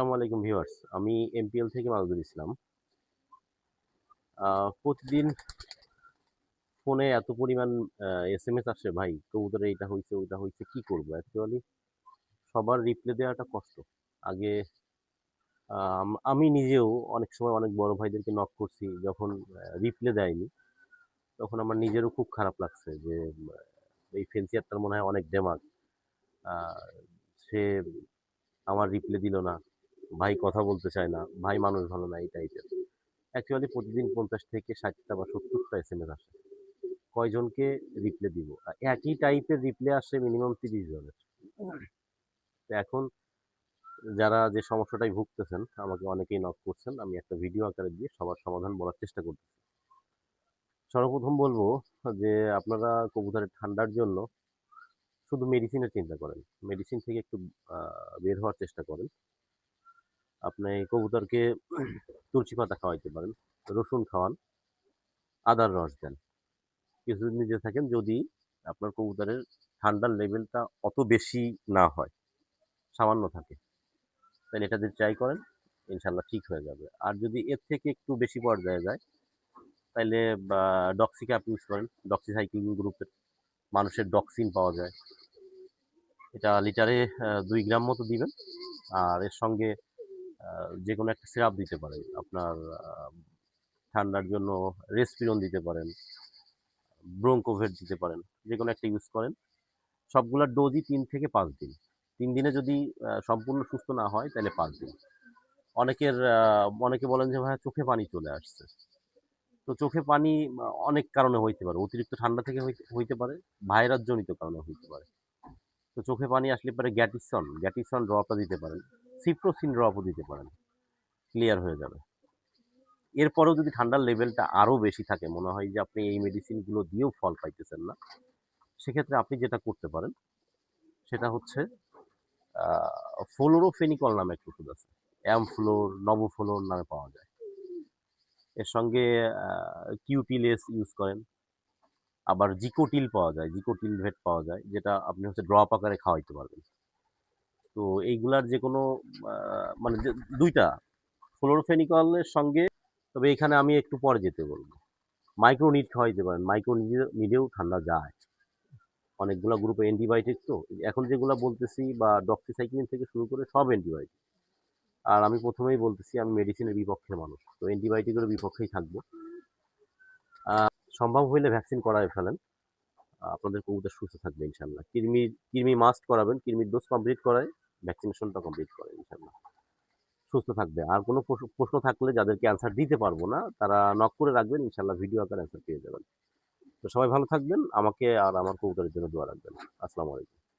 আসসালামু আলাইকুম ভিউয়ার্স, আমি এমপিএল থেকে মাদুদুল ইসলাম। প্রতিদিন ফোনে এত পরিমাণ এস এম এস আসে, ভাই, কবুতরে এটা হয়েছে ওইটা হয়েছে কি করব? অ্যাকচুয়ালি সবার রিপ্লাই দেওয়াটা কষ্ট। আগে আমি নিজেও অনেক সময় অনেক বড় ভাইদেরকে নক করছি, যখন রিপ্লাই দেয়নি, তখন আমার নিজেরও খুব খারাপ লাগছে যে এই ফেন্সিয়ারটার মনে হয় অনেক ডেমাগ সে আমার রিপ্লাই দিল না। ভাই কথা বলতে চায় না, ভাই মানুষ ভালো না, এই টাইপের অ্যাকচুয়ালি প্রতিদিন পঞ্চাশ থেকে ষাটটা বা সত্তরটা এস এম এস আসে। কয়জনকে রিপ্লে দিব? একই টাইপের রিপ্লে আসে মিনিমাম তিরিশ জনের। তো এখন যারা যে সমস্যাটাই ভুগতেছেন, আমাকে অনেকেই নক করছেন, আমি একটা ভিডিও আকারে দিয়ে সবার সমাধান বলার চেষ্টা করতেছি। সর্বপ্রথম বলব যে আপনারা কবুতরের ঠান্ডার জন্য শুধু মেডিসিনের চিন্তা করেন। মেডিসিন থেকে একটু বের হওয়ার চেষ্টা করেন। আপনি কবুতরকে তুলসী পাতা খাওয়াইতে পারেন, রসুন খাওয়ান, আদার রস দেন। কিছুদিন নিজে থাকেন, যদি আপনার কবুতরের ঠান্ডার লেভেলটা অত বেশি না হয়, সামান্য থাকে, তাহলে এটা যদি ট্রাই করেন, ইনশাল্লাহ ঠিক হয়ে যাবে। আর যদি এর থেকে একটু বেশি পর্যায়ে যায়, তাহলে ডক্সি ক্যাপ ইউজ করেন ডক্সি সাইক্লিং গ্রুপের মানুষের ডক্সিন পাওয়া যায়। এটা লিটারে দুই গ্রাম মতো দিবেন, আর এর সঙ্গে যে কোনো একটা সিরাপ দিতে পারেন। আপনার ঠান্ডার জন্য রেসপিরন দিতে পারেন, ব্রোঙ্কোভেট দিতে পারেন যে কোনো একটা ইউজ করেন। সবগুলোর ডোজই তিন থেকে পাঁচ দিন। তিন দিনে যদি সম্পূর্ণ সুস্থ না হয়, তাহলে পাঁচ দিন। অনেকের অনেকে বলেন যে ভাই চোখে পানি চলে আসছে। তো চোখে পানি অনেক কারণে হইতে পারে। অতিরিক্ত ঠান্ডা থেকে হইতে পারে, ভাইরাসজনিত কারণে হইতে পারে। তো চোখে পানি আসলে পরে গ্যাটিসন গ্যাটিসন ড্রপটা দিতে পারেন। সিপ্রোসিন ড্রপও দিতে পারেন। ক্লিয়ার হয়ে যাবে। এরপরেও যদি ঠান্ডার লেভেলটা আরও বেশি থাকে, মনে হয় যে আপনি এই মেডিসিনগুলো দিয়েও ফল পাইতেছেন না, সেক্ষেত্রে আপনি যেটা করতে পারেন, সেটা হচ্ছে ফ্লোরোফেনিকল নামে একটা ওষুধ আছে। অ্যাম অ্যামফ্লোর নবফ্লোর নামে পাওয়া যায়। এর সঙ্গে কিউটিলেস ইউজ করেন। আবার জিকোটিল পাওয়া যায় জিকোটিল ভেট পাওয়া যায়, যেটা আপনি হচ্ছে ড্রপ আকারে খাওয়াইতে পারবেন। তো এইগুলার যে কোনো মানে দুইটা। ফ্লোরোফেনিকলের সঙ্গে, তবে এখানে আমি একটু পরে যেতে বলব। মাইক্রো নিড খাওয়াইতে পারেন। মাইক্রো নিডেও ঠান্ডা যায়। অনেকগুলো গ্রুপে অ্যান্টিবায়োটিক তো। এখন যেগুলো বলতেছি বা ডক্সিসাইক্লিন থেকে শুরু করে সব অ্যান্টিবায়োটিক। আর আমি প্রথমেই বলতেছি, আমি মেডিসিনের বিপক্ষের মানুষ। তো অ্যান্টিবায়োটিকের বিপক্ষেই থাকব। সম্ভব হইলে ভ্যাকসিন করায় ফেলেন। আপনাদের কবুতর সুস্থ থাকবে ইনশাল্লাহ কৃমি কৃমি মাস্ট করাবেন, কৃমির ডোজ কমপ্লিট করায় ভ্যাকসিনেশনটা কমপ্লিট করে ইনশাল্লাহ সুস্থ থাকবে। আর কোনো প্রশ্ন- থাকলে যাদেরকে অ্যান্সার দিতে পারব না, তারা নক করে রাখবেন ইনশাল্লাহ ভিডিও আকার অ্যান্সার পেয়ে যাবেন। তো সবাই ভালো থাকবেন, আমাকে আর আমার কবুতরের জন্য দোয়া রাখবেন। আসসালামু আলাইকুম।